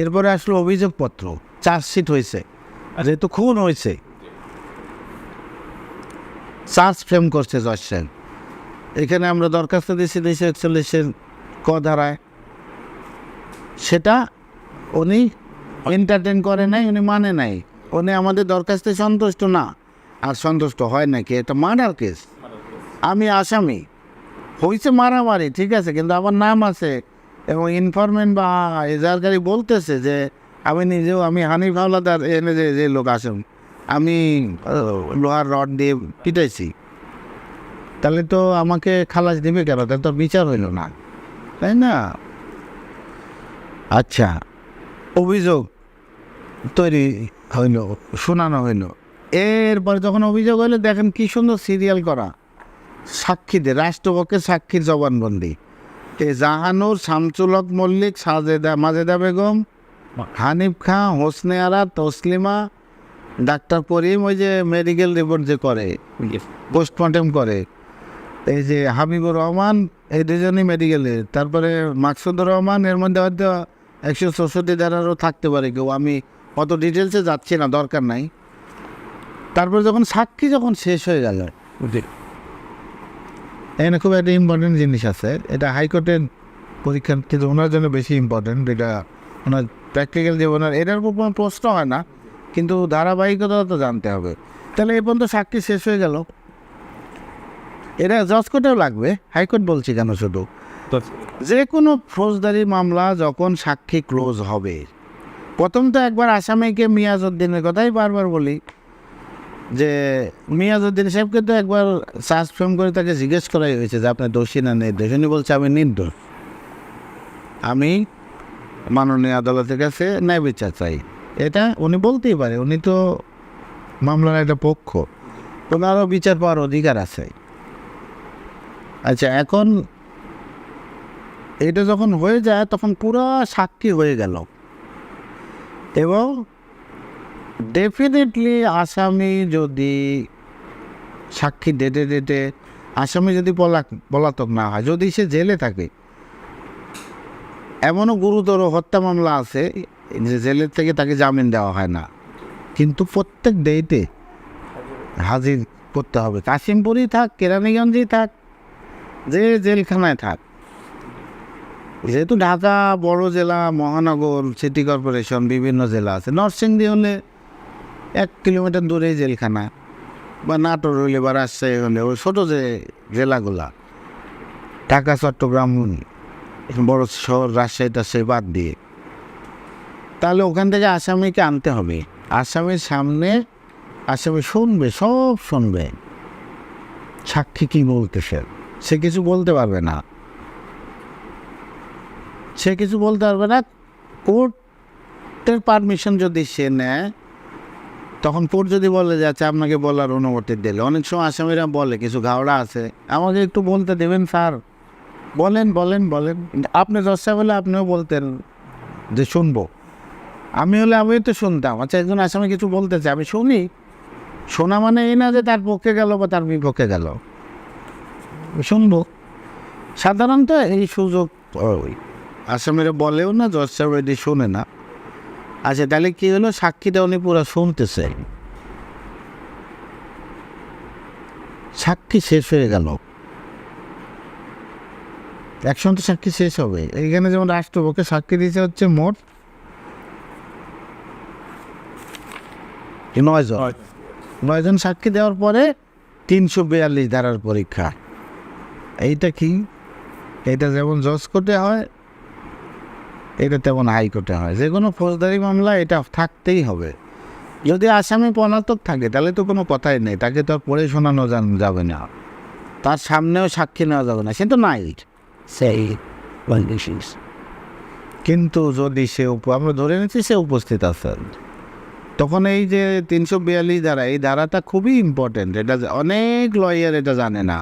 এরপরে আসলো অভিযোগপত্র। চার্জশিট হয়েছে, যেহেতু খুন হয়েছে। চার্জ ফ্রেম করছে জজ সাহেব। এখানে আমরা দরখাস্ত দিয়েছি দুইশো একচল্লিশের ক ধারায়। সেটা উনি এন্টারটেন করে নাই, উনি মানে নাই। উনি আমাদের দরখাস্তে সন্তুষ্ট না। আর সন্তুষ্ট হয় নাকি এটা মার্ডার কেস। আমি আসামি। হয়েছে মারামারি, ঠিক আছে, কিন্তু আমার নাম আছে। এবং ইনফরমেন্ট বা এজারকারী বলতেছে যে, আমি নিজেও, আমি হানিফ হাওলাদার এনে যে যে লোক আসেন। আমি লোহার রড দিয়ে পিটাইছি। তাহলে তো আমাকে খালাস দিবে কেন? তাহলে তো বিচার হইল না। তাই না? আচ্ছা অভিযোগ তৈরি হইল, শোনানো হইল। এরপরে যখন অভিযোগ হইল, দেখেন কি সুন্দর সিরিয়াল করা। সাক্ষীদের, রাষ্ট্রপক্ষের সাক্ষীর জবানবন্দি। এ জাহানুর শামসুল হক মল্লিক, সাজেদা, মাজেদা বেগম, হানিফ খাঁ হোসনে আরা, তসলিমা, ডাক্তার করিম, ওই যে মেডিকেল রিপোর্ট যে করে পোস্টমর্টেম করে। এই যে হাবিবুর রহমান, এই দুজনই মেডিকেলে তারপরে মাকসুদুর রহমান, এর মধ্যে হয়তো একশো চৌষট্টি ধারারও থাকতে পারে কেউ। আমি অত ডিটেলসে যাচ্ছি না, দরকার নাই। তারপরে যখন সাক্ষী যখন শেষ হয়ে গেল এখানে খুব একটা ইম্পর্টেন্ট জিনিস আছে। এটা হাইকোর্টের পরীক্ষার্থী ওনার জন্য বেশি ইম্পর্টেন্ট এটা ওনার প্র্যাকটিক্যাল জীবনের এটার উপর কোনো প্রশ্ন হয় না কিন্তু ধারাবাহিকতা তো জানতে হবে। তাহলে এ পর্যন্ত সাক্ষী শেষ হয়ে গেল। এটা জজ কোর্টেও লাগবে হাইকোর্ট বলছি কেন শুধু? যে কোনো ফৌজদারি মামলা যখন সাক্ষী ক্লোজ হবে প্রথম তো একবার আসামিকে মিয়াজউদ্দিনের কথাই বারবার বলি। যে মিয়াজউদ্দিন সাহেবকে তো একবার সার্চ ফ্রেম করে তাকে জিজ্ঞেস করাই হয়েছে যে আপনার দোষী না নির্দোষ উনি বলছে, আমি নির্দোষ। আমি মাননীয় আদালতের কাছে ন্যায় বিচার চাই। এটা উনি বলতেই পারে। উনি তো মামলার একটা পক্ষ। ওনারও বিচার পাওয়ার অধিকার আছে। আচ্ছা এখন এটা যখন হয়ে যায়, তখন পুরো সাক্ষী হয়ে গেল। এবং ডেফিনেটলি আসামি যদি সাক্ষী ডেটে ডেটে আসামি যদি পলাক, পলাতক না হয়, যদি সে জেলে থাকে, এমনও গুরুতর হত্যা মামলা আছে যে জেলের থেকে তাকে জামিন দেওয়া হয় না। কিন্তু প্রত্যেক ডেটে হাজির করতে হবে। কাশিমপুরই থাক, কেরানীগঞ্জেই থাক, যে জেলখানায় থাক। যেহেতু ঢাকা বড় জেলা, মহানগর, সিটি কর্পোরেশন, বিভিন্ন জেলা আছে, নরসিংদী হলে এক কিলোমিটার দূরেই জেলখানা। বা নাটোর হইলে বা রাজশাহী হলে ওই ছোটো যে জেলাগুলা। ঢাকা, চট্টগ্রাম, বড় শহর, রাজশাহী, টাজশাহী বাদ দিয়ে। তাহলে ওখান থেকে আসামিকে আনতে হবে। আসামির সামনে, আসামি শুনবে, সব শুনবে। সাক্ষী কী বলতেছে? সে কিছু বলতে পারবে না। সে কিছু বলতে পারবে না, কোর্টের পারমিশন যদি সে নেয় তখন কোর্ট যদি বলে যে আচ্ছা আপনাকে বলার অনুমতি দিলে। অনেক সময় আসামিরা বলে, কিছু ঘাওড়া আছে। আমাকে একটু বলতে দেবেন, স্যার? বলেন বলেন বলেন। আপনি দশটা বলে আপনিও বলতেন যে, শুনব। আমি হলে আমিও তো শুনতাম। আচ্ছা একজন আসামি কিছু বলতে চাই আমি শুনি। শোনা মানে এই না যে, তার পক্ষে গেল বা তার বিপক্ষে গেল। শুনব। সাধারণত এই সুযোগ আসামিরা বলেও না জজ সাহেব এটি শোনে না। আচ্ছা তাহলে কী হলো? সাক্ষীটা উনি পুরো শুনতেছে। সাক্ষী শেষ হয়ে গেল। একসঙ্গে সাক্ষী শেষ হবে। এইখানে যেমন রাষ্ট্রপক্ষে সাক্ষী দিয়েছে হচ্ছে মোট নয়জন। নয়জন। সাক্ষী দেওয়ার পরে তিনশো বিয়াল্লিশ ধারার পরীক্ষা। এইটা কি? এটা যেমন জজ কোর্টে হয় এটা তেমন হাইকোর্টে হয়। যে কোনো ফৌজদারি মামলা এটা থাকতেই হবে। যদি আসামি পলাতক থাকে, তাহলে তো কোনো কথাই নেই। তাকে তো আর পড়ে শোনানো যাবে না। তার সামনেও সাক্ষী নেওয়া যাবে না। সে তো নাই সেই কিন্তু যদি সে আমরা ধরে নিচ্ছি সে উপস্থিত আছে তখন এই যে তিনশো বিয়াল্লিশ ধারা, এই ধারাটা খুবই ইম্পর্টেন্ট এটা অনেক লয়ার এটা জানে না।